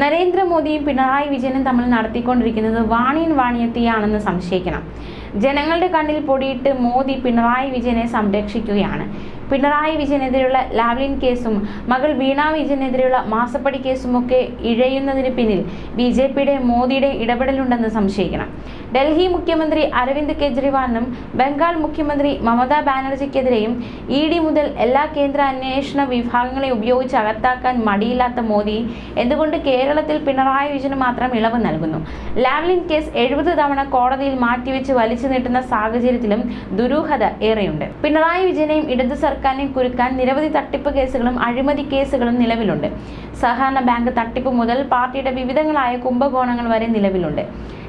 നരേന്ദ്രമോദിയും പിണറായി വിജയനും തമ്മിൽ നടത്തിക്കൊണ്ടിരിക്കുന്നത് വാണിയൻ വാണിയത്തിയാണെന്ന് സംശയിക്കണം. ജനങ്ങളുടെ കണ്ണിൽ പൊടിയിട്ട് മോദി പിണറായി വിജയനെ സംരക്ഷിക്കുകയാണ്. പിണറായി വിജയനെതിരെയുള്ള ലാവ്ലിൻ കേസും മകൾ വീണ വിജയനെതിരെയുള്ള മാസപ്പടി കേസുമൊക്കെ ഇഴയുന്നതിന് പിന്നിൽ ബി ജെ പിയുടെ മോദിയുടെ ഇടപെടലുണ്ടെന്ന് സംശയിക്കണം. ഡൽഹി മുഖ്യമന്ത്രി അരവിന്ദ് കെജ്രിവാളിനും ബംഗാൾ മുഖ്യമന്ത്രി മമതാ ബാനർജിക്കെതിരെയും ഇ ഡി മുതൽ എല്ലാ കേന്ദ്ര അന്വേഷണ വിഭാഗങ്ങളെ ഉപയോഗിച്ച് അകത്താക്കാൻ മടിയില്ലാത്ത മോദി എന്തുകൊണ്ട് കേരളത്തിൽ പിണറായി വിജയന് മാത്രം ഇളവ് നൽകുന്നു. ലാവ്ലിൻ കേസ് എഴുപത് തവണ കോടതിയിൽ മാറ്റിവെച്ച് വലിച്ചു നീട്ടുന്ന സാഹചര്യത്തിലും ദുരൂഹത ഏറെയുണ്ട്. പിണറായി വിജയനെയും ഇടത് സർക്കാരിനെയും കുരുക്കാൻ നിരവധി തട്ടിപ്പ് കേസുകളും അഴിമതി കേസുകളും നിലവിലുണ്ട്. സഹകരണ ബാങ്ക് തട്ടിപ്പ് മുതൽ പാർട്ടിയുടെ വിവിധങ്ങളായ കുംഭകോണങ്ങൾ വരെ നിലവിലുണ്ട്.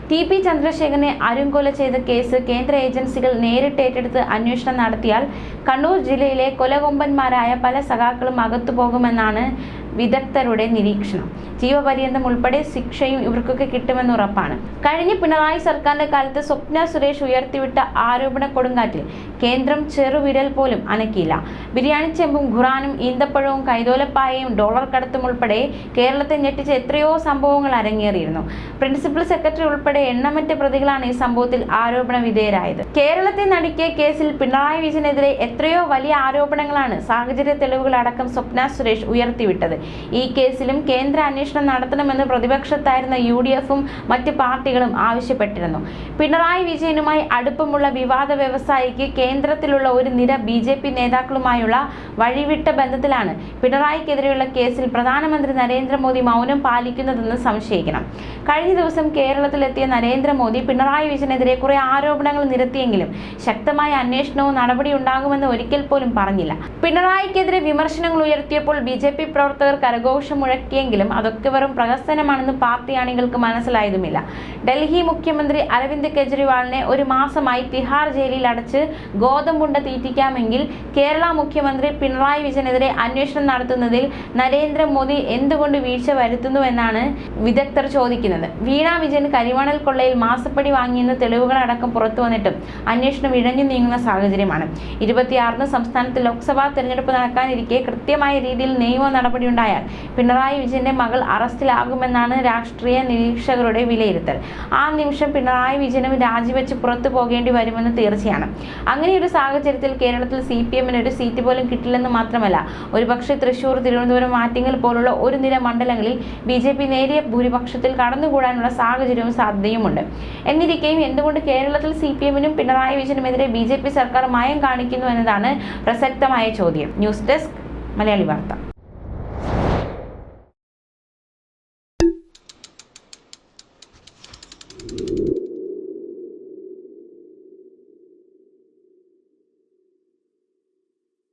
ടി പി ചന്ദ്രശേഖരനെ അരുംകൊല ചെയ്ത കേസ് കേന്ദ്ര ഏജൻസികൾ നേരിട്ട് ഏറ്റെടുത്ത് അന്വേഷണം നടത്തിയാൽ കണ്ണൂർ ജില്ലയിലെ കൊലകൊമ്പന്മാരായ പല സഖാക്കളും അകത്തു പോകുമെന്നാണ് വിദഗ്ധരുടെ നിരീക്ഷണം. ജീവപര്യന്തം ഉൾപ്പെടെ ശിക്ഷയും ഇവർക്കൊക്കെ കിട്ടുമെന്ന് ഉറപ്പാണ്. കഴിഞ്ഞ പിണറായി സർക്കാരിന്റെ കാലത്ത് സ്വപ്ന സുരേഷ് ഉയർത്തിവിട്ട ആരോപണ കൊടുങ്കാറ്റിൽ കേന്ദ്രം ചെറുവിരൽ പോലും അനക്കിയില്ല. ബിരിയാണി ചെമ്പും ഖുറാനും ഈന്തപ്പഴവും കൈതോലപ്പായയും ഡോളർ കടത്തും ഉൾപ്പെടെ കേരളത്തെ ഞെട്ടിച്ച എത്രയോ സംഭവങ്ങൾ അരങ്ങേറിയിരുന്നു. പ്രിൻസിപ്പൽ സെക്രട്ടറി ഉൾപ്പെടെ എണ്ണമറ്റ പ്രതികളാണ് ഈ സംഭവത്തിൽ ആരോപണ വിധേയരായത്. കേരളത്തെ നടുക്കിയ കേസിൽ പിണറായി വിജയനെതിരെ എത്രയോ വലിയ ആരോപണങ്ങളാണ് സാഹചര്യ തെളിവുകൾ അടക്കം സ്വപ്ന സുരേഷ് ഉയർത്തിവിട്ടത്. ഈ കേസിലും കേന്ദ്ര അന്വേഷണം നടത്തണമെന്ന് പ്രതിപക്ഷത്തായിരുന്ന യു ഡി എഫും മറ്റ് പാർട്ടികളും ആവശ്യപ്പെട്ടിരുന്നു. പിണറായി വിജയനുമായി അടുപ്പമുള്ള വിവാദ വ്യവസായിക്ക് കേന്ദ്രത്തിലുള്ള ഒരു നിര ബി ജെ പി നേതാക്കളുമായുള്ള വഴിവിട്ട ബന്ധത്തിലാണ് പിണറായിക്കെതിരെയുള്ള കേസിൽ പ്രധാനമന്ത്രി നരേന്ദ്രമോദി മൗനം പാലിക്കുന്നതെന്ന് സംശയിക്കണം. കഴിഞ്ഞ ദിവസം കേരളത്തിലെത്തിയ നരേന്ദ്രമോദി പിണറായി വിജയനെതിരെ കുറെ ആരോപണങ്ങൾ നിരത്തിയെങ്കിലും ശക്തമായ അന്വേഷണവും നടപടി ഉണ്ടാകുമെന്ന് ഒരിക്കൽ പോലും പറഞ്ഞില്ല. പിണറായിക്കെതിരെ വിമർശനങ്ങൾ ഉയർത്തിയപ്പോൾ ബി ജെ പി പ്രവർത്തകർ കരഘോഷം മുഴക്കിയെങ്കിലും അതൊക്കെ വെറും പ്രഹസനമാണെന്ന് പാർട്ടി അണികൾക്ക് മനസ്സിലായതുമില്ല. ഡൽഹി മുഖ്യമന്ത്രി അരവിന്ദ് കെജ്രിവാളിനെ ഒരു മാസമായി തിഹാർ ജയിലിൽ അടച്ച് ഗോതമ്പുണ്ട തീറ്റിക്കാമെങ്കിൽ കേരള മുഖ്യമന്ത്രി പിണറായി വിജയനെതിരെ അന്വേഷണം നടത്തുന്നതിൽ നരേന്ദ്രമോദി എന്തുകൊണ്ട് വീഴ്ച വരുത്തുന്നുവെന്നാണ് വിദഗ്ധർ ചോദിക്കുന്നത്. വീണ വിജയൻ കരിമണൽ കൊള്ളയിൽ മാസപ്പടി വാങ്ങിയെന്ന് തെളിവുകളടക്കം പുറത്തു വന്നിട്ടും അന്വേഷണം ഇഴഞ്ഞു നീങ്ങുന്ന സാഹചര്യമാണ്. ഇരുപത്തിയാറിന് സംസ്ഥാനത്ത് ലോക്സഭാ തെരഞ്ഞെടുപ്പ് നടക്കാനിരിക്കെ കൃത്യമായ രീതിയിൽ നിയമ നടപടി ഉണ്ടായാൽ. പിണറായി വിജയന്റെ മകൾ അറസ്റ്റിലാകുമെന്നാണ് രാഷ്ട്രീയ നിരീക്ഷകരുടെ വിലയിരുത്തൽ. ആ നിമിഷം പിണറായി വിജയനും രാജിവെച്ച് പുറത്തു പോകേണ്ടി വരുമെന്ന് തീർച്ചയാണ്. അങ്ങനെ ഒരു സാഹചര്യത്തിൽ കേരളത്തിൽ സി പി എമ്മിന് ഒരു സീറ്റ് പോലും കിട്ടില്ലെന്ന് മാത്രമല്ല ഒരുപക്ഷെ തൃശൂർ തിരുവനന്തപുരം മാറ്റിങ്ങൽ പോലുള്ള ഒരു നില മണ്ഡലങ്ങളിൽ ബി ജെ പി നേരിയ ഭൂരിപക്ഷത്തിൽ കടന്നുകൂടാനുള്ള സാഹചര്യവും സാധ്യതയുമുണ്ട്. എന്നിരിക്കെയും എന്തുകൊണ്ട് കേരളത്തിൽ സി പി എമ്മിനും പിണറായി വിജയനുമെതിരെ ബി ജെ പി സർക്കാർ മയം കാണിക്കുന്നു എന്നതാണ് പ്രസക്തമായ ചോദ്യം. ന്യൂസ് ഡെസ്ക് മലയാളി വാർത്ത.